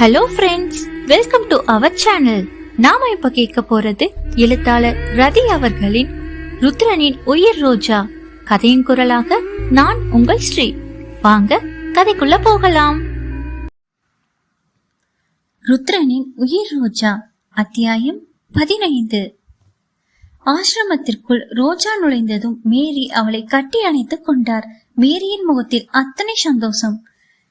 Hello friends welcome to our channel நாம இப்ப கேட்க போறது எழுத்தாளர் ரதி அவர்களின் ருத்ரனின் உயிர் ரோஜா. கதையின் குரலாக நான் உங்கள் ஸ்ரீ. வாங்க கதைக்குள்ள போகலாம். ருத்ரனின் உயிர் ரோஜா அத்தியாயம் பதினைந்து. ஆசிரமத்திற்குள் ரோஜா நுழைந்ததும் மேரி அவளை கட்டி அணைத்துக் கொண்டார். மேரியின் முகத்தில் அத்தனை சந்தோஷம்.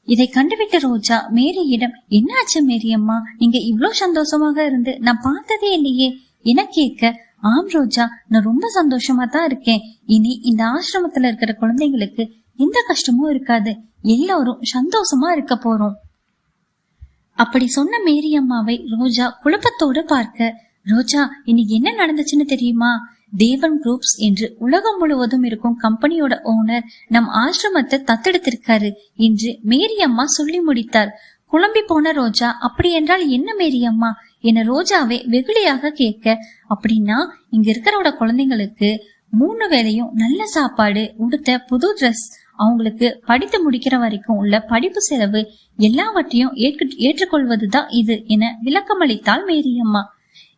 இதை கண்டுவிட்ட ரோஜா மேரியிடம் என்னாச்சு மேரியம்மா? நீங்க இவ்ளோ சந்தோஷமாக இருந்து நான் பார்த்ததே இல்லையே என கேட்க ஆம் ரோஜா நான் ரொம்ப சந்தோஷமா தான் இருக்கேன். இனி இந்த ஆசிரமத்துல இருக்கிற குழந்தைங்களுக்கு எந்த கஷ்டமும் இருக்காது. எல்லாரும் சந்தோஷமா இருக்க போறோம். அப்படி சொன்ன மேரி அம்மாவை ரோஜா குழப்பத்தோடு பார்க்க ரோஜா இன்னைக்கு என்ன நடந்துச்சுன்னு தெரியுமா? தேவன் குரூப்ஸ் என்று உலகம் முழுவதும் இருக்கும் கம்பெனியோட ஓனர் நம் ஆசிரமத்தை தத்தெடுத்திருக்காரு என்று மேரி அம்மா சொல்லி முடித்தார். குழம்பி போன ரோஜா அப்படி என்றால் என்ன மேரி அம்மா? என ரோஜாவே வெகுளியாக கேட்க அப்படின்னா இங்க இருக்கிறோட குழந்தைங்களுக்கு மூணு வேளையும் நல்ல சாப்பாடு உடுத்த புது ட்ரெஸ் அவங்களுக்கு படித்து முடிக்கிற வரைக்கும் உள்ள படிப்பு செலவு எல்லாவற்றையும் ஏற்று ஏற்றுக்கொள்வதுதான் இது என விளக்கமளித்தாள் மேரியம்மா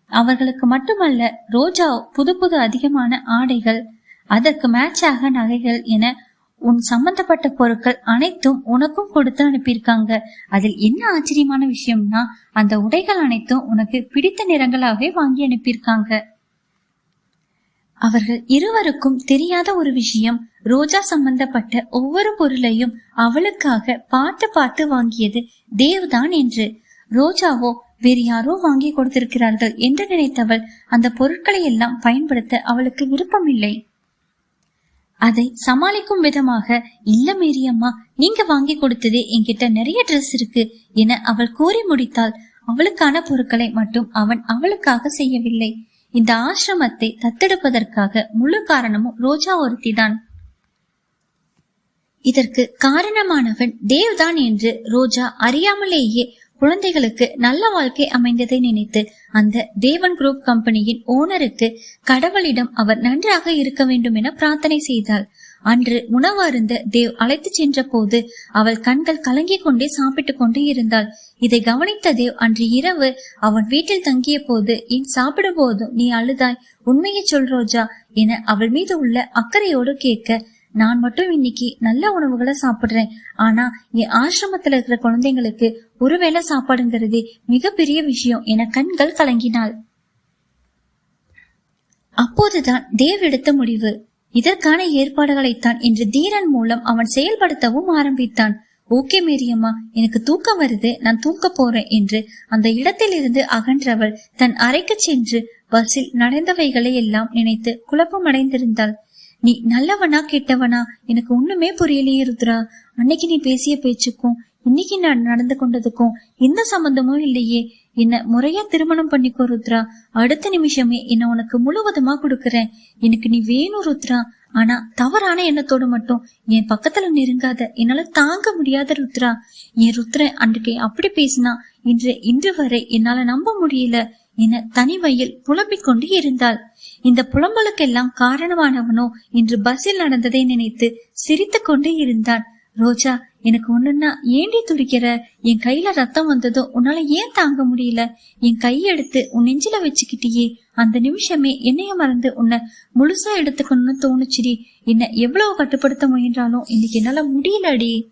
அவர்களுக்கு மட்டுமல்ல ரோஜா புது புது அதிகமான ஆடைகள் அதற்கு மேட்சாக நகைகள் என உன் சம்பந்தப்பட்ட பொருட்கள் அனைத்தும் உனக்கும் கொடுத்து அனுப்பியிருக்காங்க. அதில் என்ன ஆச்சரியமான விஷயம்னா அந்த உடைகள் அனைத்தும் உனக்கு பிடித்த நிறங்களாகவே வாங்கி அனுப்பியிருக்காங்க. அவர்கள் இருவருக்கும் தெரியாத ஒரு விஷயம் ரோஜா சம்பந்தப்பட்ட ஒவ்வொரு பொருளையும் அவளுக்காக பார்த்து பார்த்து வாங்கியது தேவ்தான் என்று. ரோஜாவோ வேறு யாரோ வாங்கி கொடுத்திருக்கிறார்கள் என்று நினைத்தவள் அந்த பொருட்களை எல்லாம் பயன்படுத்த அவளுக்கு விருப்பமில்லை. அதை சமாளிக்கும் விதமாக இல்ல மேரியம்மா நீங்க வாங்கி கொடுத்ததே என்கிட்ட நிறைய ட்ரெஸ் இருக்கு என அவள் கூறி முடித்தால் அவளுக்கான பொருட்களை மட்டும் அவன் அவளுக்காக செய்யவில்லை. இந்த ஆசிரமத்தை தத்தெடுப்பதற்காக முழு காரணமும் ரோஜா ஒருத்திதான். இதற்கு காரணமானவன் தேவ்தான் என்று ரோஜா அறியாமலேயே குழந்தைகளுக்கு நல்ல வாழ்க்கை அமைந்ததை நினைத்து அந்த தேவன் குரூப் கம்பெனியின் ஓனருக்கு கடவுளிடம் அவர் நன்றாக இருக்க வேண்டும் என பிரார்த்தனை செய்தாள். அன்று உணவு அருந்த தேவ் அழைத்து சென்ற போது அவள் கண்கள் கலங்கிக் கொண்டே சாப்பிட்டுக் கொண்டே இருந்தாள். இதை கவனித்த தேவ் அன்று இரவு அவன் வீட்டில் தங்கிய போது என் சாப்பிடும் போதும் நீ அழுதாய் உண்மையை சொல் ரோஜா என அவள் மீது உள்ள அக்கறையோடு கேட்க நான் மட்டும் இன்னைக்கு நல்ல உணவுகளை சாப்பிடுறேன். ஆனா என் ஆசிரமத்துல இருக்கிற குழந்தைங்களுக்கு ஒருவேளை சாப்பாடுங்கிறது மிகப்பெரிய விஷயம் என கண்கள் கலங்கினாள். அப்போதுதான் தேவ் எடுத்த முடிவு. இதற்கான ஏற்பாடுகளைத்தான் இன்று தீரன் மூலம் அவன் செயல்படுத்தவும் ஆரம்பித்தான். ஓகே மேரியம்மா எனக்கு தூக்கம் வருது. நான் தூக்க போறேன் என்று அந்த இடத்தில் இருந்து அகன்றவள் தன் அறைக்கு சென்று பஸ்ஸில் நடந்தவைகளை எல்லாம் நினைத்து குழப்பமடைந்திருந்தாள். நீ நல்லவனா கெட்டவனா? எனக்கு ஒண்ணுமே புரியலையே ருத்ரா. அன்னைக்கு நீ பேசிய பேச்சுக்கும் இன்னைக்கு நான் நடந்து கொண்டதுக்கும் எந்த சம்பந்தமும் இல்லையே. என்ன முறையா திருமணம் பண்ணிக்கோ ருத்ரா. அடுத்த நிமிஷமே என்ன உனக்கு முழுவதுமா கொடுக்கறேன். எனக்கு நீ வேணும் ருத்ரா. ஆனா தவறான எண்ணத்தோடு மட்டும் என் பக்கத்துல நெருங்காத என்னால தாங்க முடியாத ருத்ரா. என் ருத்ரன் அன்றைக்கு அப்படி பேசினா இன்று இன்று வரை என்னால நம்ப முடியல. என தனிமையில் புலம்பிக் கொண்டு இருந்தாள். இந்த புலம்பலுக்கெல்லாம் காரணமானவனோ இன்று பஸ்ஸில் நடந்ததை நினைத்து சிரித்து கொண்டே இருந்தான். ரோஜா எனக்கு ஒண்ணுன்னா ஏண்டி துடிக்கிற? என் கையில ரத்தம் வந்ததோ உன்னால ஏன் தாங்க முடியல? என் கையெடுத்து உன் நெஞ்சில வச்சுக்கிட்டியே. அந்த நிமிஷமே என்னைய மறந்து உன்னை முழுசா எடுத்துக்கணும்னு தோணுச்சுடி. என்ன எவ்வளவு கட்டுப்படுத்த முயன்றாலும் இன்னைக்கு என்னால முடியலடி.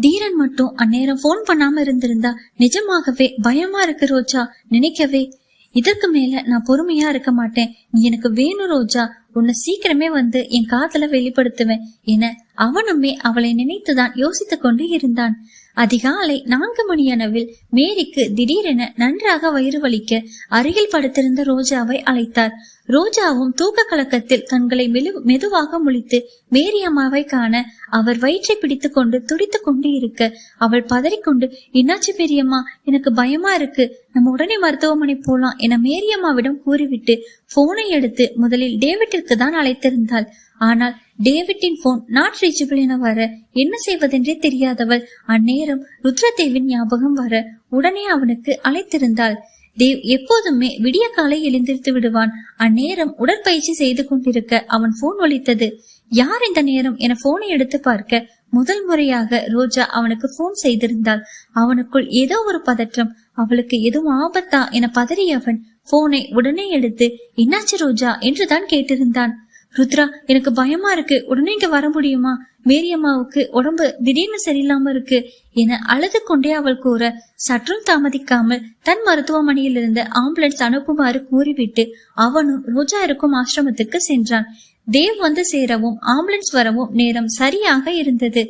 தீரன் மட்டும் அந்நேரம் போன் பண்ணாம இருந்திருந்தா நிஜமாகவே பயமா இருக்கு ரோஜா. நினைக்கவே இதற்கு மேல நான் பொறுமையா இருக்க மாட்டேன். நீ எனக்கு வேணும் ரோஜா. உன்னை சீக்கிரமே வந்து என் காதல வெளிப்படுத்துவேன் என அவனுமே அவளை நினைத்துதான் யோசித்துக் கொண்டு இருந்தான். அதிகாலை நான்கு மணியளவில் மேரிக்கு திடீரென நன்றாக வயிறு வலிக்க அருகில் படுத்திருந்த ரோஜாவை அழைத்தார். ரோஜாவும் தூக்க கலக்கத்தில் கண்களை மெது மெதுவாக முழித்து மேரி அம்மாவை காண அவர் வயிற்றை பிடித்து கொண்டு துடித்து கொண்டு இருக்க அவள் பதறிக்கொண்டு என்னாச்சு பெரியம்மா? எனக்கு பயமா இருக்கு. நம்ம உடனே மருத்துவமனை போலாம் என மேரியம்மாவிடம் கூறிவிட்டு போனை எடுத்து முதலில் டேவிட்டிற்கு தான் அழைத்திருந்தாள். ஆனால் டேவிட்டின் போன் நாட் ரீச்சபிள் என வர என்ன செய்வதென்றே தெரியாதவள். அந்நேரம் ருத்ரதேவின் ஞாபகம் வர உடனே அவனுக்கு அழைத்திருந்தாள். தேவ் எப்போதுமே விடிய காலை எழுந்திருத்து விடுவான். அந்நேரம் உடற்பயிற்சி செய்து கொண்டிருக்க அவன் போன் ஒலித்தது. யார் இந்த நேரம் என போனை எடுத்து பார்க்க முதல் முறையாக ரோஜா அவனுக்கு போன் செய்திருந்தாள். அவனுக்குள் ஏதோ ஒரு பதற்றம் அவளுக்கு எதுவும் ஆபத்தா என பதறியவன் போனை உடனே எடுத்து என்னாச்சு ரோஜா? என்றுதான் கேட்டிருந்தான். ருத்ரா எனக்கு பயமா இருக்கு. உடனே இங்க வர முடியுமா? மேரியம்மாவுக்கு உடம்பு திடீர்னு சரியில்லாம இருக்கு என அழுது கொண்டே அவள் கூற சற்றும் தாமதிக்காமல் தன் மருத்துவமனையில் இருந்த ஆம்புலன்ஸ் அனுப்புமாறு கூறிவிட்டு அவனும் ரோஜா இருக்கும் ஆசிரமத்துக்கு சென்றான். தேவ் வந்து சேரவும் ஆம்புலன்ஸ் வரவும் நேரம் சரியாக இருந்தது.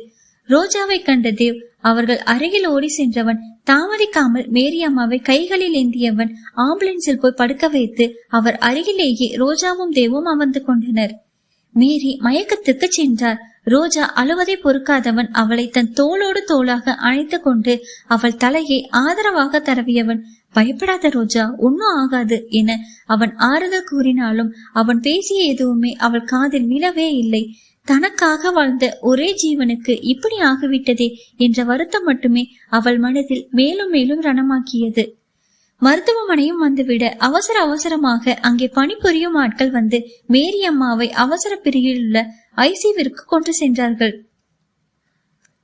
ரோஜாவை கண்ட தேவ் அவர்கள் அருகில் ஓடி சென்றவன் தாமதிக்காமல் மேரி அம்மாவை கைகளில் ஏந்தியவன் ஆம்புலன்ஸில் போய் படுக்க வைத்து அவர் அருகிலேயே ரோஜாவும் தேவும் அமர்ந்து கொண்டனர். மேரி மயக்கத்துக்கு சென்றார். ரோஜா அழுவதை பொறுக்காதவன் அவளை தன் தோளோடு தோளாக அணைத்து கொண்டு அவள் தலையை ஆதரவாக தரவியவன் பயப்படாத ரோஜா ஒன்னும் ஆகாது என அவன் ஆறுதல் கூறினாலும் அவன் பேசிய எதுவுமே அவள் காதில் விழவே இல்லை. தனக்காக வாழ்ந்த ஒரே ஜீவனுக்கு இப்படி ஆகிவிட்டதே என்ற வருத்தம் மட்டுமே அவள் மனதில் மேலும் மேலும் ரணமாக்கியது. மருத்துவமனையும் வந்துவிட அவசர அவசரமாக அங்கே பணிபுரியும் ஆட்கள் வந்து மேரி அம்மாவை அவசர பிரிவில் உள்ள ஐசிவிற்கு கொண்டு சென்றார்கள்.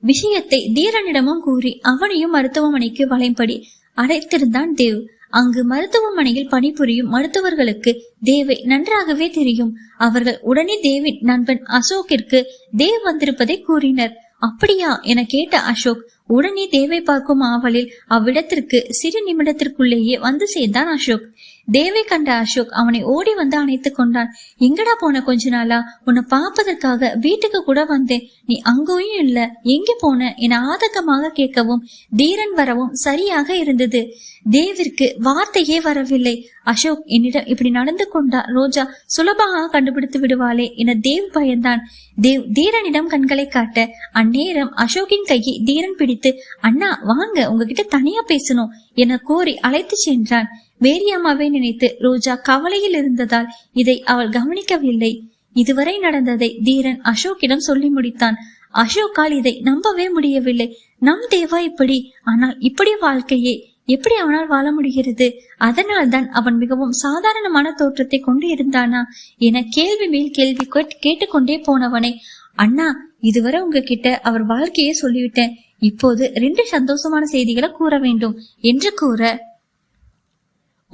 விஷயத்தை தீரனிடமும் கூறி அவனையும் மருத்துவமனைக்கு வளைம்படி அடைத்திருந்தான் தேவ். அங்கு மருத்துவமனையில் பணிபுரியும் மருத்துவர்களுக்கு தேவை நன்றாகவே தெரியும். அவர்கள் உடனே தேவின் நண்பன் அசோக்கிற்கு தேவ் வந்திருப்பதை கூறினர். அப்படியா? என கேட்ட அசோக் உடனே தேவை பார்க்கும் ஆவலில் அவ்விடத்திற்கு சிறு நிமிடத்திற்குள்ளேயே வந்து சேர்ந்தான் அசோக். தேவை கண்ட அசோக் அவனை ஓடி வந்து அணைத்துக் கொண்டான். எங்கடா போன கொஞ்ச நாளா? உன்னை பார்ப்பதற்காக வீட்டுக்கு கூட வந்தேன். நீ அங்கேயும் இல்ல. எங்க போன? என ஆதங்கமாக கேட்கவும் தீரன் வரவும் சரியாக இருந்தது. தேவிற்கு வார்த்தையே வரவில்லை. அசோக் என்னிடம் இப்படி நடந்து கொண்டா ரோஜா சுலபமாக கண்டுபிடித்து விடுவாளே என தேவ் பயந்தான். தேவ் தீரனிடம் கண்களை காட்ட அந்நேரம் அசோக்கின் கையை தீரன் பிடித்து அண்ணா வாங்க உங்ககிட்ட தனியா பேசணும் என கோரி அழைத்து சென்றான். மேரியம்மாவை நினைத்து ரோஜா கவலையில் இருந்ததால் இதை அவள் கவனிக்கவில்லை. இதுவரை நடந்ததை தீரன் அசோக்கிடம் சொல்லி முடித்தான். அசோக்கால் இதை நம்பவே முடியவில்லை. நம் தேவா இப்படி? ஆனால் இப்படி வாழ்க்கையே எப்படி அவனால் வாழ முடிகிறது? அதனால் தான் அவன் மிகவும் சாதாரணமான தோற்றத்தை கொண்டு இருந்தானா? என கேள்வி மேல் கேள்வி கேட்டுக்கொண்டே போனவனை. அண்ணா இதுவரை உங்ககிட்ட அவர் வாழ்க்கையே சொல்லிவிட்டேன். இப்போது ரெண்டு சந்தோஷமான செய்திகளை கூற வேண்டும். என்று கூற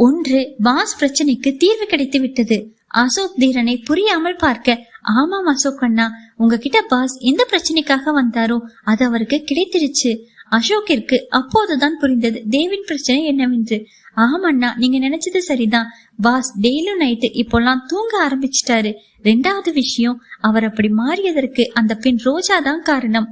ஒன்று பாஸ் பிரச்சனைக்கு தீர்வு கிடைத்து விட்டது அசோக் தீரனை புரியாமல் பார்க்க ஆமாம் அசோக் அண்ணா உங்ககிட்ட பாஸ் எந்த பிரச்சனைக்காக வந்தாரோ அது அவருக்கு கிடைத்திருச்சு. அசோக்கிற்கு அப்போதுதான் புரிந்தது தேவின் பிரச்சனை என்னவென்று. ஆமண்ணா நீங்க நினைச்சது சரிதான். பாஸ் டெய்லியும் நைட்டு இப்போல்லாம் தூங்க ஆரம்பிச்சிட்டாரு. ரெண்டாவது விஷயம் அவர் அப்படி மாறியதற்கு அந்த பெண் ரோஜா தான் காரணம்.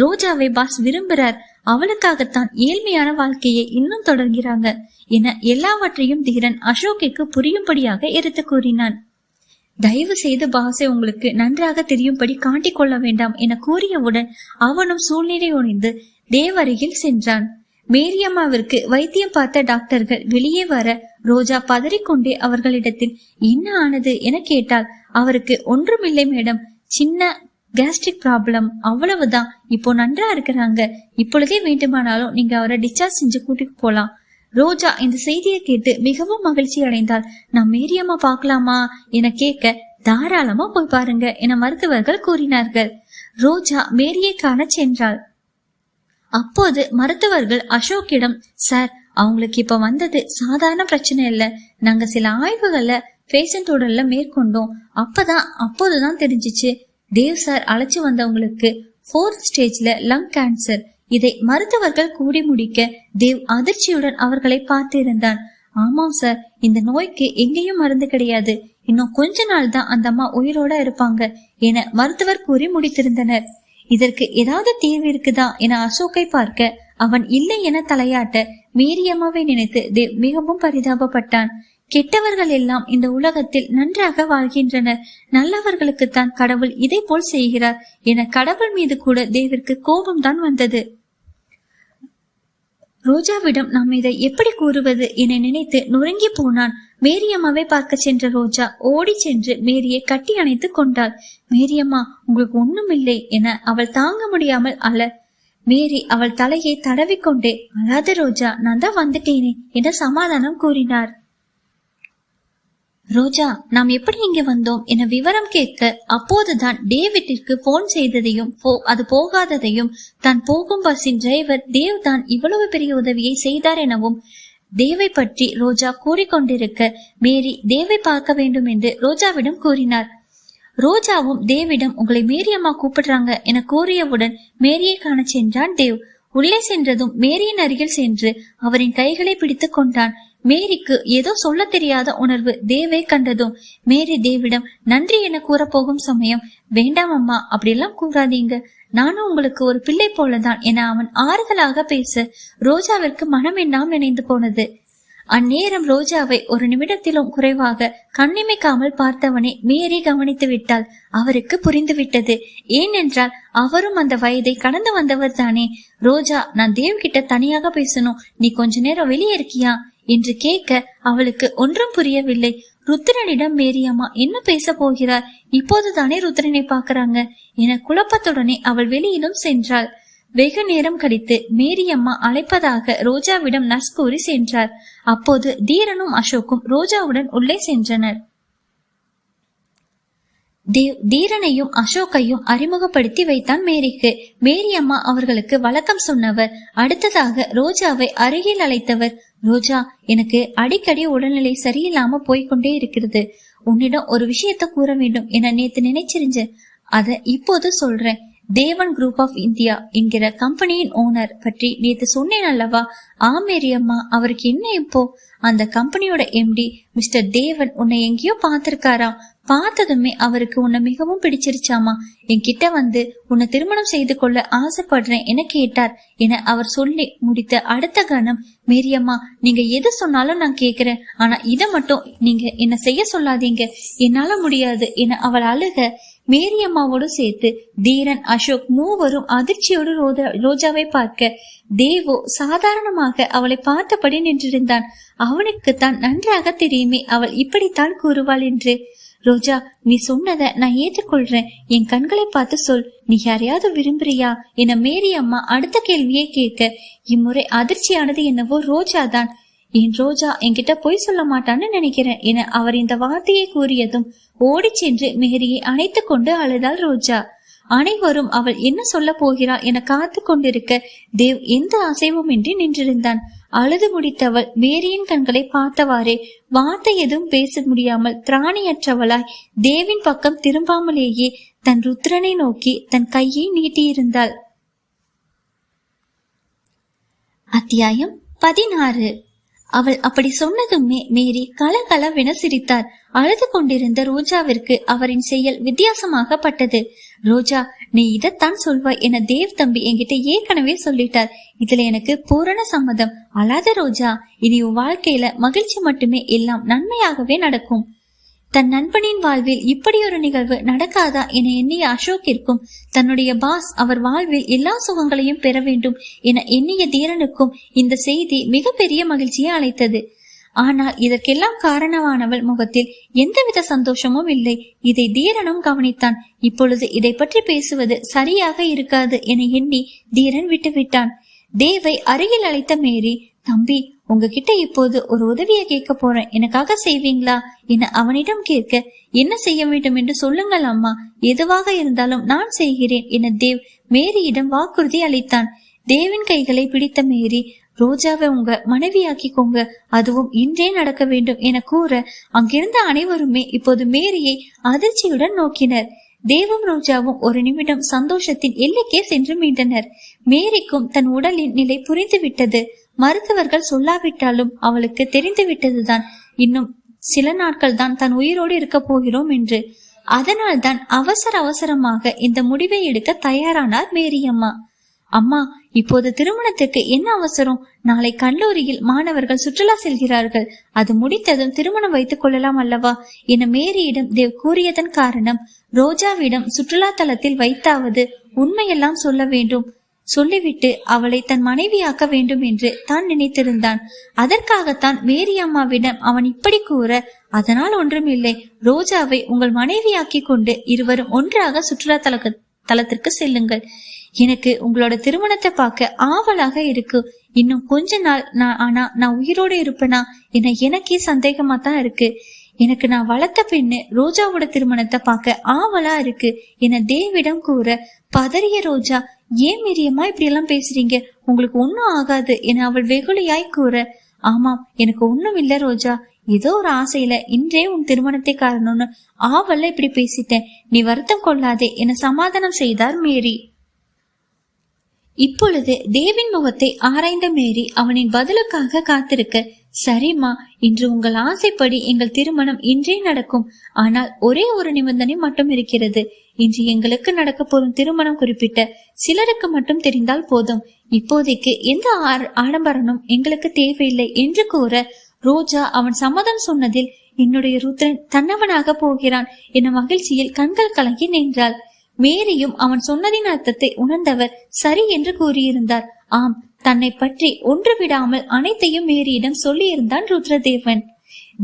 ரோஜாவை பாஸ் விரும்புறார். அவளுக்காகத்தான் ஏழ்மையான வாழ்க்கையை இன்னும் தொடர்கிறாங்க என எல்லாவற்றையும் தீரன் அசோக்கிற்கு புரியும்படியாக எடுத்து கூறினான். தயவு செய்து பாசை உங்களுக்கு நன்றாக தெரியும்படி காட்டிக் கொள்ள வேண்டாம் என கூறியவுடன் அவனும் சூழ்நிலை உணைந்து தேவருகில் சென்றான். மேரியம்மாவிற்கு வைத்தியம் பார்த்த டாக்டர்கள் வெளியே வர ரோஜா பதறிக்கொண்டே அவர்களிடத்தில் என்ன ஆனது? என கேட்டால் அவருக்கு ஒன்றுமில்லை மேடம். சின்ன கேஸ்ட்ரிக் ப்ராப்ளம் அவ்வளவுதான். இப்போ நன்றா இருக்கிறாங்க. இப்பொழுதே வேண்டுமானாலும் நீங்க அவரை டிஸ்சார்ஜ் செஞ்சு கூட்டிட்டு போலாம். ரோஜா இந்த செய்தியை கேட்டு மிகவும் மகிழ்ச்சி அடைந்தால் நான் மேரியம்மா பார்க்கலாமா என கேட்க தாராளமா போய் பாருங்க என மருத்துவர்கள் கூறினார்கள். ரோஜா மேரியை காண சென்றாள். அப்போது மருத்துவர்கள் அசோக்கிடம் சார் அவங்களுக்கு இப்ப வந்தது சாதாரண பிரச்சனை இல்ல. நாங்க சில ஆய்வுகள்ல பேஷண்ட் உடல்ல மேற்கொண்டோம். அப்பதான் அப்போதுதான் தெரிஞ்சிச்சு. தேவ் சார் அழைச்சு வந்தவங்களுக்கு ஃபோர்த் ஸ்டேஜ்ல லங் கேன்சர் இதை மருத்துவர்கள் கூடி முடிக்க தேவ் அதிர்ச்சியுடன் அவர்களை பார்த்திருந்தான். ஆமாம் சார் இந்த நோய்க்கு எங்கேயும் மருந்து கிடையாது. இன்னும் கொஞ்ச நாள் தான் அந்த அம்மா உயிரோட இருப்பாங்க என மருத்துவர் கூறி முடித்திருந்தனர். இதற்கு ஏதாவது தீர்வு இருக்குதா என அசோக்கை பார்க்க அவன் இல்லை என தலையாட்ட மீரியம்மாவை நினைத்து தேவ் மிகவும் பரிதாபப்பட்டான். கெட்டவர்கள் எல்லாம் இந்த உலகத்தில் நன்றாக வாழ்கின்றனர். நல்லவர்களுக்குத்தான் கடவுள் இதை போல் செய்கிறார் என கடவுள் மீது கூட தேவிற்கு கோபம் தான் வந்தது. ரோஜாவிடம் நாம் இதை எப்படி கூறுவது என நினைத்து நொறுங்கி போனான். மேரியம்மாவை பார்க்க சென்ற ரோஜா ஓடி சென்று மேரியை கட்டி அணைத்துக் கொண்டாள். மேரியம்மா உங்களுக்கு ஒண்ணுமில்லை என அவள் தாங்க முடியாமல் அல மேரி அவள் தலையை தடவிக்கொண்டே அழாத ரோஜா நான் தான் வந்துட்டேனே என சமாதானம் கூறினார். ரோஜா நாம் எப்படி இங்க வந்தோம் என விவரம் கேட்க அப்போதுதான் டேவிட்டிற்கு போன் செய்ததையும் அது போகாததையும் தான் போகும் பஸ்ஸின் டிரைவர் தேவ் தான் இவ்வளவு பெரிய உதவியை செய்தார் எனவும் தேவை பற்றி ரோஜா கூறிக்கொண்டிருக்க மேரி தேவை பார்க்க வேண்டும் என்று ரோஜாவிடம் கூறினார். ரோஜாவும் தேவிடம் உங்களை மேரியம்மா கூப்பிடுறாங்க என கூறியவுடன் மேரியை காண சென்றான் தேவ். உள்ளே சென்றதும் மேரியின் அருகில் சென்று அவரின் கைகளை பிடித்து கொண்டான். மேரிக்கு ஏதோ சொல்ல தெரியாத உணர்வு தேவை கண்டதும் மேரி தேவிடம் நன்றி என கூறப்போகும் சமயம். வேண்டாம் அம்மா அப்படியெல்லாம் கூறாதீங்க. நானும் உங்களுக்கு ஒரு பிள்ளை போலதான் என அவன் ஆறுதலாக பேச ரோஜாவிற்கு மனம் எண்ணாம் நினைந்து போனது. அந்நேரம் ரோஜாவை ஒரு நிமிடத்திலும் குறைவாக கண்ணிமைக்காமல் பார்த்தவனை மேரி கவனித்து விட்டாள். அவருக்கு புரிந்துவிட்டது ஏனென்றால் அவரும் அந்த வயதை கடந்து வந்தவர் தானே. ரோஜா நான் தேவ் கிட்ட தனியாக பேசணும். நீ கொஞ்ச நேரம் வெளியே இருக்கியா? என்று கேட்க அவளுக்கு ஒன்றும் புரியவில்லை. ருத்ரனிடம் மேரியம்மா என்ன பேச போகிறார்? இப்போதுதானே ருத்ரனை பார்க்கறாங்க. என குழப்பத்துடனே அவள் வெளியிலும் சென்றாள். வெகு நேரம் கழித்து மேரியம்மா அழைப்பதாக ரோஜாவிடம் நர்ஸ் கூறி சென்றார். அப்போது தீரனும் அசோக்கும் ரோஜாவுடன் உள்ளே சென்றனர். தீரனையும் அசோக்கையும் அறிமுகப்படுத்தி வைத்தான் மேரிக்கு. மேரி அம்மா அவர்களுக்கு வழக்கம் சொன்னவர். அடுத்ததாக ரோஜாவை அருகில் அழைத்தவர். ரோஜா எனக்கு அடிக்கடி உடல்நிலை சரியில்லாம போய்க்கொண்டே இருக்கிறது. உன்னிடம் ஒரு விஷயத்த கூற வேண்டும் என நேத்து நினைச்சிருந்தேன். அத இப்போது சொல்றேன். தேவன் குரூப் ஆஃப் இந்தியா என்கிற கம்பெனியின் ஓனர் பற்றி நேத்து சொன்னேன் அல்லவா? ஆமேரி அம்மா அவருக்கு என்ன இப்போ? அந்த கம்பெனியோட எம்டி மிஸ்டர் தேவன் உன்னை எங்கேயோ பார்த்திருக்காரா? பார்த்ததுமே அவருக்கு உன்னை மிகவும் பிடிச்சிருச்சாமா? என்கிட்ட வந்து உன்னை திருமணம் செய்து கொள்ள ஆசைப்படுறேன் என கேட்டார் என அவர் சொல்லி முடித்த அடுத்த கணம் மேரியம்மா நீங்க எது சொன்னாலும் நான் கேக்குறேன் ஆனா இதை மட்டும் நீங்க என்ன செய்ய சொல்லாதீங்க. என்னால முடியாது என அவள் அழுக மேரியம்மாவோடு சேர்த்து தீரன் அசோக் மூவரும் அதிர்ச்சியோடு ரோஜா ரோஜாவை பார்க்க தேவோ சாதாரணமாக அவளை பார்த்தபடி நின்றிருந்தான். அவனுக்கு தான் நன்றாக தெரியுமே அவள் இப்படித்தான் கூறுவாள் என்று. ரோஜா நீ சொன்னதை நான் ஏற்றுக்கொள்றேன். என் கண்களை பார்த்து சொல். நீ யாரையாவது விரும்புறியா? என மேரி அம்மா அடுத்த கேள்வியை கேட்க இம்முறை அதிர்ச்சியானது என்னவோ ரோஜா தான் என் ரோஜா என்கிட்ட பொய் சொல்ல மாட்டான்னு நினைக்கிறேன் என அவர் இந்த வார்த்தையை கூறியதும் ஓடிச் சென்று மேரியை அணைத்து கொண்டு அழுதாள் ரோஜா. அனைவரும் அவள் என்ன சொல்ல போகிறாள் என காத்து கொண்டிருக்க தேவ் எந்த அசைவுமின்றி நின்றிருந்தான். அழுது முடித்தவள் மேரியின் கண்களை பார்த்தவாறே வார்த்தை எதுவும் பேச முடியாமல் திராணியற்றவளாய் தேவின் பக்கம் திரும்பாமலேயே தன் ருத்ரனை நோக்கி தன் கையை நீட்டியிருந்தாள். அத்தியாயம் பதினாறு. அவள் அப்படி சொன்னதுமே மேரி கலகலவென சிரித்தார் அழுது கொண்டிருந்த ரோஜாவிற்கு அவரின் செயல் வித்தியாசமாக பட்டது. ரோஜா நீ இதைத்தான் சொல்வாய் என தேவ் தம்பி என்கிட்ட ஏற்கனவே சொல்லிட்டார். இதுல எனக்கு பூரண சம்மதம். அழாத ரோஜா இனி உன் வாழ்க்கையில மகிழ்ச்சி மட்டுமே எல்லாம் நன்மையாகவே நடக்கும். தன் நண்பனின் வாழ்வில் இப்படி ஒரு நிகழ்வு நடக்காதா என எண்ணிய அசோக்கிற்கும் தன்னுடைய பாஸ் அவர் வாழ்வில் எல்லா சுகங்களையும் பெற வேண்டும் என எண்ணிய தீரனுக்கும் இந்த செய்தி மிகப்பெரிய மகிழ்ச்சியை அழைத்தது ஆனால் இதற்கெல்லாம் காரணமானவள் முகத்தில் எந்தவித சந்தோஷமும் இல்லை. இதை தீரனும் கவனித்தான். இப்பொழுது இதை பற்றி பேசுவது சரியாக இருக்காது என எண்ணி தீரன் விட்டுவிட்டான். தேவை அருகில் அழைத்த மேரி தம்பி உங்ககிட்ட இப்போது ஒரு உதவியை கேட்க போறேன். எனக்காக செய்வீங்களா? என அவனிடம் கேட்க என்ன செய்ய வேண்டும் என்று சொல்லுங்கள் அம்மா. எதுவாக இருந்தாலும் நான் செய்கிறேன் என தேவ் மேரியிடம் வாக்குறுதி அளித்தான். தேவின் கைகளை பிடித்த மேரி ரோஜாவை உங்க மனைவியாக்கிக்கோங்க அதுவும் இன்றே நடக்க வேண்டும் என கூற அங்கிருந்த அனைவருமே இப்போது மேரியை அதிர்ச்சியுடன் நோக்கினர். தேவம் ரோஜாவும் ஒரு நிமிடம் சந்தோஷத்தின் எல்லைக்கே சென்று மீண்டனர். மேரிக்கும் தன் உடலின் நிலை புரிந்துவிட்டது. மருத்துவர்கள் சொல்லாவிட்டாலும் அவளுக்கு தெரிந்து விட்டதுதான் இன்னும் சில நாட்கள் தான் தன் உயிரோடு இருக்க போகிறோம் என்று. அதனால் தான் அவசர அவசரமாக இந்த முடிவை எடுக்க தயாரானார் மேரியம்மா. அம்மா இப்போது திருமணத்துக்கு என்ன அவசரம்? நாளை கல்லூரியில் மாணவர்கள் சுற்றுலா செல்கிறார்கள். அது முடித்ததும் திருமணம் வைத்துக் கொள்ளலாம் அல்லவா? என மேரியிடம் தேவ் கூறியதன் காரணம் ரோஜாவிடம் சுற்றுலா தலத்தில் வைத்தாவது உண்மையெல்லாம் சொல்ல வேண்டும். சொல்லிவிட்டு அவளை தன் மனைவியாக்க வேண்டும் என்று தான் நினைத்திருந்தான். அதற்காகத்தான் மேரி அம்மாவிடம் அவன் இப்படி கூற அதனால் ஒன்றும் இல்லை ரோஜாவை உங்கள் மனைவியாக்கி கொண்டு இருவரும் ஒன்றாக சுற்றுலா தலக தலத்திற்கு செல்லுங்கள். எனக்கு உங்களோட திருமணத்தை பார்க்க ஆவலாக இருக்கு. இன்னும் கொஞ்ச நாள் நான் ஆனா நான் உயிரோடு இருப்பேனா? என எனக்கே சந்தேகமா தான் இருக்கு. எனக்கு நான் வளர்த்த பெண்ணு ரோஜாவோட திருமணத்தை பார்க்க ஆவலா இருக்கு. என தேவிடம் கூற பதறிய ரோஜா ஏன் மீரியம்மா இப்படி எல்லாம் பேசுறீங்க? உங்களுக்கு ஒன்னும் ஆகாது என அவள் வெகுளியாய் கூற ஆமாம் எனக்கு ஒன்னும் இல்ல ரோஜா. ஏதோ ஒரு ஆசையில இன்றே உன் திருமணத்தை காரணம்னு ஆவல்ல இப்படி பேசிட்டேன். நீ வருத்தம் கொள்ளாதே என சமாதானம் செய்தார் மேரி. இப்பொழுது தேவின் முகத்தை ஆராய்ந்த மேரி அவனின் பதிலுக்காக காத்திருக்க சரிம்மா இன்று உங்கள் ஆசைப்படி எங்கள் திருமணம் இன்றே நடக்கும். ஆனால் ஒரே ஒரு நிபந்தனை மட்டும் இருக்கிறது. இன்று எங்களுக்கு நடக்க போகும் திருமணம் குறிப்பிட்ட சிலருக்கு மட்டும் தெரிந்தால் போதும். இப்போதைக்கு எந்த ஆடம்பரனும் எங்களுக்கு தேவையில்லை என்று கூற ரோஜா அவன் சம்மதம் சொன்னதில் என்னுடைய ருத்ரன் தன்னவனாக போகிறான் என மகிழ்ச்சியில் கண்கள் கலங்கி நின்றாள். மேரியும் அவன் சொன்னதின் அர்த்தத்தை உணர்ந்தவர் சரி என்று கூறியிருந்தார். ஆம் தன்னை பற்றி ஒன்று விடாமல் அனைத்தையும் மேரியிடம் சொல்லியிருந்தான் ருத்ரதேவன்.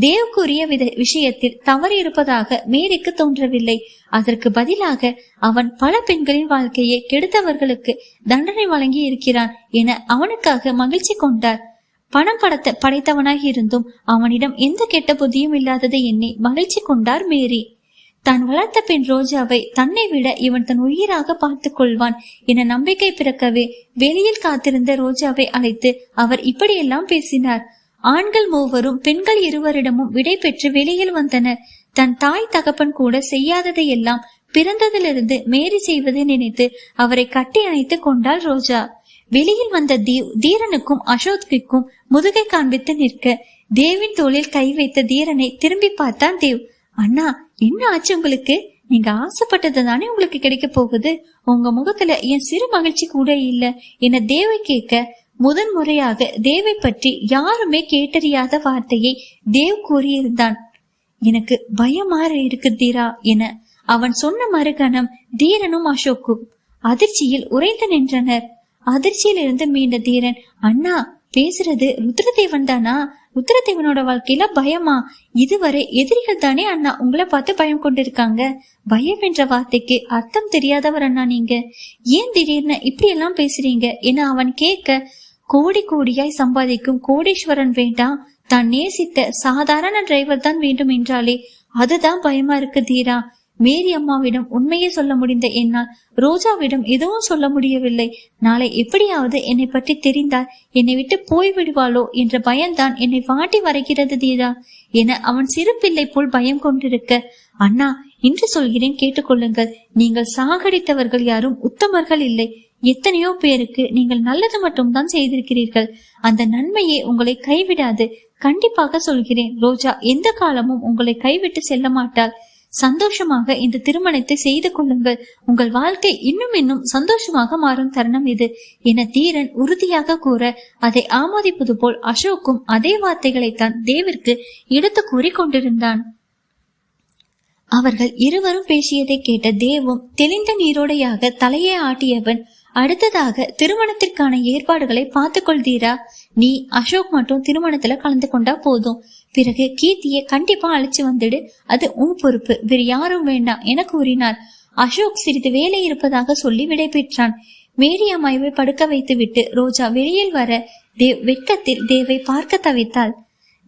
தேவ் கூறிய வித விஷயத்தில் தவறு இருப்பதாக மேரிக்கு தோன்றவில்லை. அதற்கு பதிலாக அவன் பல பெண்களின் வாழ்க்கையை கெடுத்தவர்களுக்கு தண்டனை வழங்கி இருக்கிறான் என அவனுக்காக மகிழ்ச்சி கொண்டார். பணம் படத்த படைத்தவனாக இருந்தும் அவனிடம் எந்த கெட்ட புத்தியும் இல்லாததை எண்ணி மகிழ்ச்சி கொண்டார் மேரி. தான் வளர்த்த பெண் ரோஜாவை தன்னை விட இவன் தன் உயிராக பார்த்துக் கொள்வான் என நம்பிக்கை பிறக்கவே வெளியில் காத்திருந்த ரோஜாவை அழைத்து அவர் இப்படியெல்லாம் பேசினார். ஆண்கள் மூவரும் பெண்கள் இருவரிடமும் விடை பெற்று வெளியில் வந்தனர். தன் தாய் தகப்பன் கூட செய்யாததை எல்லாம் பிறந்ததிலிருந்து மேரி செய்வதை நினைத்து அவரை கட்டி அணைத்து கொண்டாள் ரோஜா. வெளியில் வந்த தீவ் தீரனுக்கும் அசோக்கிக்கும் முதுகை காண்பித்து நிற்க தேவின் தோளில் கை வைத்த தீரனை திரும்பி பார்த்தான் தேவ். அண்ணா என்ன ஆச்சு உங்களுக்கு? நீங்க ஆசைப்பட்டது தானே உங்களுக்கு கிடைக்க போகுது? உங்க முகத்துல என் சிறு மகிழ்ச்சி கூட இல்ல. என தேவை கேட்க முதன் முறையாக தேவை பற்றி யாருமே கேட்டறியாத வார்த்தையை தேவ் கூறியிருந்தான். எனக்கு பயமாற இருக்கு தீரா என அவன் சொன்ன மறுகணம் தீரனும் அசோக்கும். அதிர்ச்சியில் உறைந்து நின்றனர். அதிர்ச்சியில் இருந்து மீண்ட தீரன் அண்ணா பேசுறது ருத்ரதேவன் தானா? உத்தரதேவனோட வாழ்க்கையில பயமா? இதுவரை எதிரிகள் தானே அண்ணா உங்களை பார்த்து பயம் கொண்டிருக்காங்க. பயம் என்ற வார்த்தைக்கு அர்த்தம் தெரியாதவர் அண்ணா நீங்க. ஏன் திடீர்னு இப்படி எல்லாம் பேசுறீங்க? என அவன் கேட்க கோடி கோடியாய் சம்பாதிக்கும் கோடீஸ்வரன் வேண்டாம். தான் நேசித்த சாதாரண டிரைவர் தான் வேண்டும் என்றாலே அதுதான் பயமா இருக்கு தீரா. மேரி அம்மாவிடம் உண்மையை சொல்ல முடிந்த என்னால் ரோஜாவிடம் எதுவும் சொல்ல முடியவில்லை. நாளை எப்படியாவது என்னை பற்றி தெரிந்தால் என்னை விட்டு போய்விடுவாளோ என்ற பயம்தான் என்னை வாட்டி வரைகிறது தீரா என அவன் சிறு பிள்ளை போல் பயம் கொண்டிருக்க. அண்ணா இன்று சொல்கிறேன் கேட்டுக்கொள்ளுங்கள். நீங்கள் சாகடித்தவர்கள் யாரும் உத்தமர்கள் இல்லை. எத்தனையோ பேருக்கு நீங்கள் நல்லது மட்டும்தான் செய்திருக்கிறீர்கள். அந்த நன்மையே உங்களை கைவிடாது. கண்டிப்பாக சொல்கிறேன் ரோஜா எந்த காலமும் உங்களை கைவிட்டு செல்ல மாட்டாள். சந்தோஷமாக இந்த திருமணத்தை செய்து கொள்ளுங்கள். உங்கள் வாழ்க்கை இன்னும் இன்னும் சந்தோஷமாக மாறும் தருணம் இது. என தீரன் உறுதியாக கூற அதை ஆமோதிப்பது போல் அசோக்கும் அதே வார்த்தைகளைத்தான் தேவிற்கு எடுத்து கூறி கொண்டிருந்தான். அவர்கள் இருவரும் பேசியதை கேட்ட தேவும் தெளிந்த நீரோடையாக தலையை ஆட்டியவன் அடுத்ததாக திருமணத்திற்கான ஏற்பாடுகளை பார்த்து கொள்தீரா நீ அசோக் மட்டும் திருமணத்துல கலந்து கொண்டா போதும். பிறகு கீர்த்தியை கண்டிப்பா அழைச்சு வந்துடு. அது உன் பொறுப்பு. வேறு யாரும் வேண்டாம் என கூறினார். அசோக் சிறிது வேலை இருப்பதாக சொல்லி விடை பெற்றான் மேரி அம்மாவை படுக்க வைத்துவிட்டு ரோஜா வெளியில் வர தேவ் வெட்கத்தில் தேவை பார்க்க தவித்தாள்.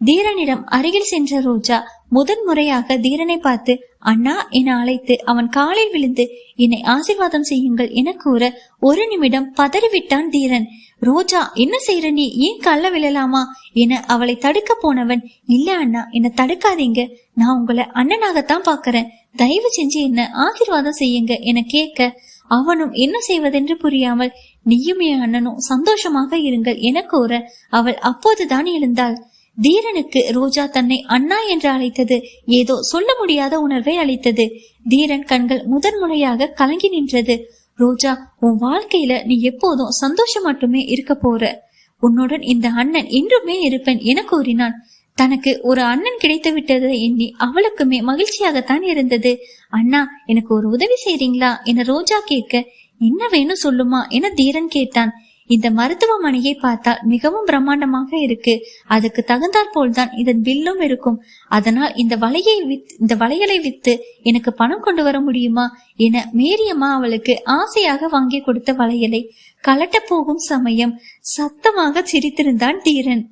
தீரனிடம் அருகில் சென்ற ரோஜா முதன் முறையாக தீரனை பார்த்து அண்ணா என அழைத்து அவன் காலில் விழுந்து என்னை ஆசிர்வாதம் செய்யுங்கள் என கூற ஒரு நிமிடம் பதறிவிட்டான் தீரன். ரோஜா என்ன செய்யற நீ? ஏன் கள்ள விழலாமா? என அவளை தடுக்க போனவன் இல்ல அண்ணா என்ன தடுக்காதீங்க. நான் உங்களை அண்ணனாகத்தான் பாக்குறேன் தயவு செஞ்சு என்ன ஆசிர்வாதம் செய்யுங்க என கேட்க அவனும் என்ன செய்வதென்று புரியாமல் நீயும் என் அண்ணனும் சந்தோஷமாக இருங்கள் என கூற அவள் அப்போதுதான் எழுந்தாள். தீரனுக்கு ரோஜா தன்னை அண்ணா என்று அழைத்தது. ஏதோ சொல்ல முடியாத உணர்வை அளித்தது. தீரன் கண்கள் முதன் முறையாக கலங்கி நின்றது. ரோஜா உன் வாழ்க்கையில நீ எப்போதும் சந்தோஷம் மட்டுமே இருக்க போற. உன்னுடன் இந்த அண்ணன் என்றுமே இருப்பேன் என கூறினான். தனக்கு ஒரு அண்ணன் கிடைத்து விட்டது எண்ணி அவளுக்குமே மகிழ்ச்சியாகத்தான் இருந்தது. அண்ணா எனக்கு ஒரு உதவி செய்றீங்களா? என ரோஜா கேட்க என்ன வேணும் சொல்லுமா? என தீரன் கேட்டான். இந்த மருத்துவமனையை பார்த்தால் மிகவும் பிரம்மாண்டமாக இருக்கு. அதுக்கு தகுந்தாற் போல்தான் இதன் பில்லும் இருக்கும். அதனால் இந்த வலையை வித் இந்த வளையலை வித்து எனக்கு பணம் கொண்டு வர முடியுமா என மேரியம்மா அவளுக்கு ஆசையாக வாங்கி கொடுத்த வளையலை. கலட்ட போகும் சமயம் சத்தமாக சிரித்திருந்தான் தீரன்.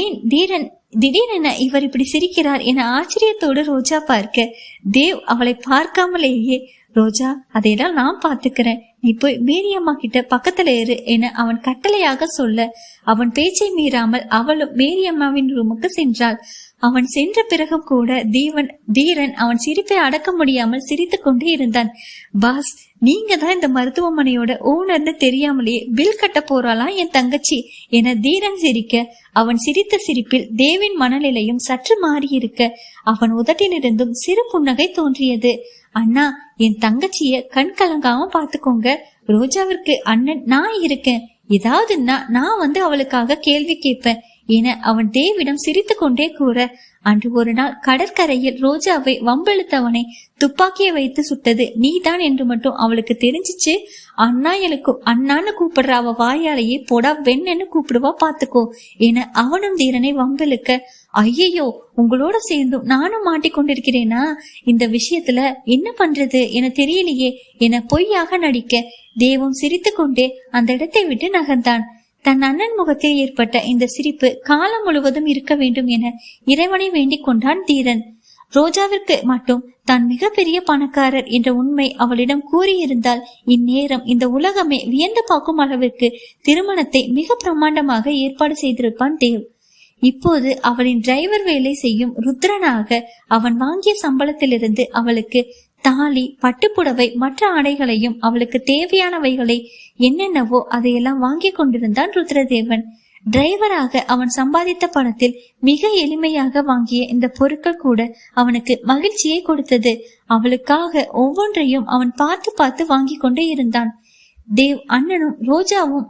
ஏன் தீரன் திடீரென இவர் இப்படி சிரிக்கிறார் என ஆச்சரியத்தோடு ரோஜா பார்க்க. தேவ் அவளை பார்க்காமலேயே ரோஜா அதையெல்லாம் நான் பாத்துக்கிறேன் நீ போய் மேரியம்மா கிட்ட பக்கத்துல இரு என அவன் கட்டளையாக சொல்ல அவன் பேச்சை மீறாமல் அவளும் மேரியம்மாவின் ரூமுக்கு சென்றாள். அவன் சென்ற பிறகும் கூட தீவன் தீரன் அவன் சிரிப்பை அடக்க முடியாமல் சிரித்து கொண்டே இருந்தான். பாஸ் நீங்க தான் இந்த மருத்துவமனையோட ஓனர்னு தெரியாமலேயே பில் கட்ட போறாளாம் என் தங்கச்சி? என தீரன் சிரிக்க அவன் சிரித்த சிரிப்பில் தேவின் மனநிலையும் சற்று மாறியிருக்க அவன் உதட்டிலிருந்தும் சிறு புன்னகை தோன்றியது. அண்ணா என் தங்கச்சிய கண் கலங்காம பாத்துக்கோங்க. ரோஜாவிற்கு அண்ணன் நான் இருக்கேன். ஏதாவதுன்னா நான் வந்து அவளுக்காக கேள்வி கேட்பேன் என அவன் தேவிடம் சிரித்து கொண்டே கூற அன்று ஒரு நாள் கடற்கரையில் ரோஜாவை வம்பெழுத்தவனை துப்பாக்கியை வைத்து சுட்டது நீதான் என்று மட்டும் அவளுக்கு தெரிஞ்சிச்சு. அண்ணா எனக்கு அண்ணான்னு கூப்பிடுற அவ வாயாலேயே போடா வெண்ணன்னு கூப்பிடுவா பாத்துக்கோ என அவனும் தீரனை வம்பெழுக்க ஐயையோ உங்களோட சேர்ந்தும் நானும் மாட்டிக்கொண்டிருக்கிறேனா? இந்த விஷயத்துல என்ன பண்றது என தெரியலையே என பொய்யாக நடிக்க தேவம் சிரித்து கொண்டே அந்த இடத்தை விட்டு நகர்ந்தான். தன் அண்ணன் முகத்தில் ஏற்பட்ட இந்த சிரிப்பு காலம் முழுவதும் இருக்க வேண்டும் என இறைவனை வேண்டிக் கொண்டான் தீரன். ரோஜாவிற்கு மட்டும் தான் மிகப்பெரிய பணக்காரர் என்ற உண்மை அவளிடம் கூறியிருந்தால் இந்நேரம் இந்த உலகமே வியந்து பார்க்கும் அளவிற்கு திருமணத்தை மிக பிரம்மாண்டமாக ஏற்பாடு செய்திருப்பான் தேவ். இப்போது அவளின் டிரைவர் வேலை செய்யும் ருத்ரனாக அவன் வாங்கிய சம்பளத்திலிருந்து அவளுக்கு தாலி பட்டுப்புடவை மற்ற ஆடைகளையும் அவளுக்கு தேவையானவைகளை என்னென்னவோ அதையெல்லாம் வாங்கி கொண்டிருந்தான் ருத்ரதேவன். டிரைவராக அவன் சம்பாதித்த பணத்தில் மிக எளிமையாக வாங்கிய இந்த பொருட்கள் கூட அவனுக்கு மகிழ்ச்சியை கொடுத்தது. அவளுக்காக ஒவ்வொன்றையும் அவன் பார்த்து பார்த்து வாங்கி கொண்டே இருந்தான். தேவ் அண்ணனும் ரோஜாவும்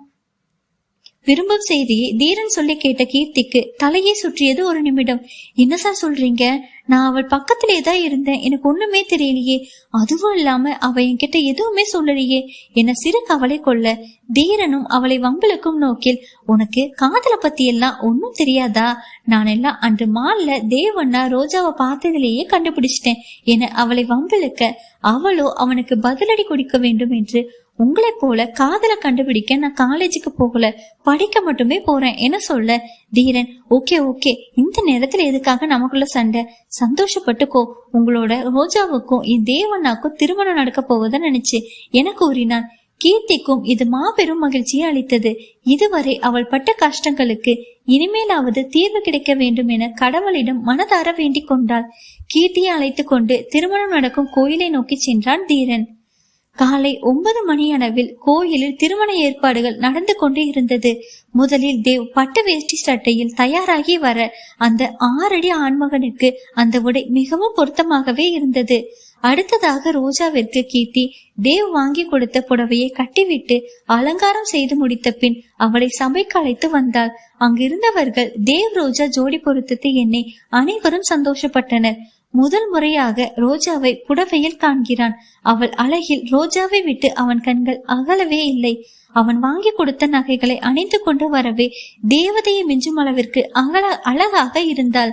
விரும்பும் செய்தியை தீரன் சொல்லி கேட்ட கீர்த்திக்கு தலையே சுற்றியது ஒரு நிமிடம். என்ன சார் சொல்றீங்க? நான் அவள் பக்கத்திலே தான் இருந்தேன். எனக்கு ஒண்ணுமே தெரியலையே. அதுவும் இல்லாம அவ என்கிட்ட எதுவுமே சொல்லலையே. என்ன சிறு கவலை கொள்ள தீரனும் அவளை வம்பளுக்கும் நோக்கில் உனக்கு காதல பத்தி எல்லாம் ஒன்னும் தெரியாதா? நான் எல்லாம் அன்று மால்ல தேவண்ணா ரோஜாவை பார்த்ததிலேயே கண்டுபிடிச்சிட்டேன். என அவளை வம்பிழுக்க அவளோ அவனுக்கு பதிலடி கொடுக்க வேண்டும் என்று உங்களை போல காதல கண்டுபிடிக்க நான் காலேஜுக்கு போகல. படிக்க மட்டுமே போறேன். என சொல்ல? தீரன் ஓகே ஓகே இந்த நேரத்துல எதுக்காக நமக்குள்ள சண்டை? சந்தோஷப்பட்டுக்கோ. உங்களோட ரோஜாவுக்கும் என் தேவண்ணாக்கும் திருமணம் நடக்க போவதை நினைச்சு என கூறினான். கீர்த்திக்கும் இது மாபெரும் மகிழ்ச்சியை அளித்தது. இதுவரை அவள் பட்ட கஷ்டங்களுக்கு இனிமேலாவது தீர்வு கிடைக்க வேண்டும் என கடவுளிடம் மனதார வேண்டிக் கொண்டாள். கீர்த்தியை அழைத்துக் கொண்டு திருமணம் நடக்கும் கோயிலை நோக்கி சென்றான் தீரன். காலை ஒன்பது மணியளவில் கோயிலில் திருமண ஏற்பாடுகள் நடந்து கொண்டு இருந்தது. முதலில் தேவ் பட்டு வேஷ்டி சட்டையில் தயாராகி வர அந்த ஆறடி ஆண்மகனுக்கு அந்த உடை மிகவும் பொருத்தமாகவே இருந்தது. அடுத்ததாக ரோஜாவிற்கு கீர்த்தி தேவ் வாங்கி கொடுத்த புடவையை கட்டிவிட்டு அலங்காரம் செய்து முடித்த பின் அவளை சபைக்கு அழைத்து வந்தாள். அங்கிருந்தவர்கள் தேவ் ரோஜா ஜோடி பொருத்தத்தை எண்ணி அனைவரும் சந்தோஷப்பட்டனர். முதல் முறையாக ரோஜாவை புடவையில் காண்கிறான். அவள் அழகில் ரோஜாவை விட்டு அவன் கண்கள் அகலவே இல்லை. அவன் வாங்கி கொடுத்த நகைகளை அணிந்து கொண்டு வரவே தேவதையை மிஞ்சும் அளவிற்கு அகல அழகாக இருந்தாள்.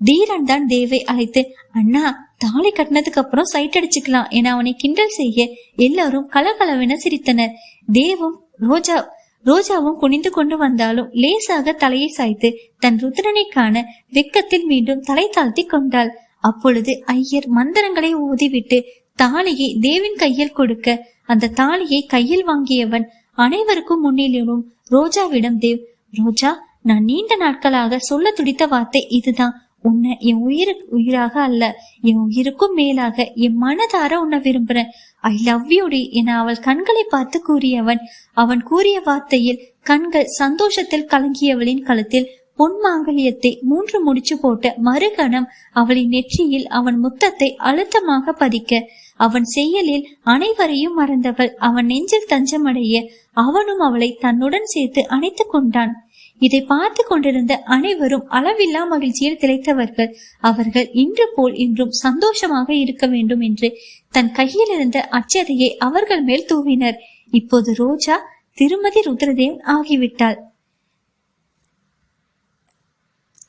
தீரன் தான் தேவை அழைத்து அண்ணா தாலி கட்டினதுக்கு அப்புறம் சைட் அடிச்சுக்கலாம் என அவனை கிண்டல் செய்ய எல்லாரும் கலகலவென சிரித்தனர். தேவும் ரோஜா ரோஜாவும் குனிந்து கொண்டு வந்தாலும் லேசாக தலையை சாய்த்து தன் ருத்ரனை காண வெக்கத்தில் மீண்டும் தலை தாழ்த்தி கொண்டாள். அப்பொழுது ஐயர் மந்திரங்களை ஊதிவிட்டு தாலியை தேவின் கையில் கொடுக்க அந்த தாலியை கையில் வாங்கியவன் அனைவருக்கும் முன்னிலும் ரோஜாவிடம் தேவ் ரோஜா நான் நீண்ட நாட்களாக சொல்ல துடித்த வார்த்தை இதுதான். உன்னை என் உயிருக்கு உயிராக அல்ல என் உயிருக்கும் மேலாக என் மனதார உன்னை விரும்புறேன் ஐ லவ் யூடி என அவள் கண்களை பார்த்து கூறியவன் அவன் கூறிய வார்த்தையில் கண்கள் சந்தோஷத்தில் கலங்கியவளின் கழுத்தில் பொன் மாங்கல்யத்தை மூன்று முடிச்சு போட்ட மறுகணம் அவளின் நெற்றியில் அவன் முத்தத்தை அழுத்தமாக பதிக்க அவன் செயலில் அனைவரையும் மறந்தவள். அவன் நெஞ்சில் தஞ்சமடைய அவனும் அவளை தன்னுடன் சேர்த்து அணைத்துக் கொண்டான். இதை பார்த்து கொண்டிருந்த அனைவரும் அளவில்லா மகிழ்ச்சியில் திளைத்தவர்கள். அவர்கள் இன்று போல் இன்றும் சந்தோஷமாக இருக்க வேண்டும் என்று தன் கையில் இருந்த அச்சதையை அவர்கள் மேல் தூவினர். இப்போது ரோஜா திருமதி ருத்ரதேவ் ஆகிவிட்டாள்.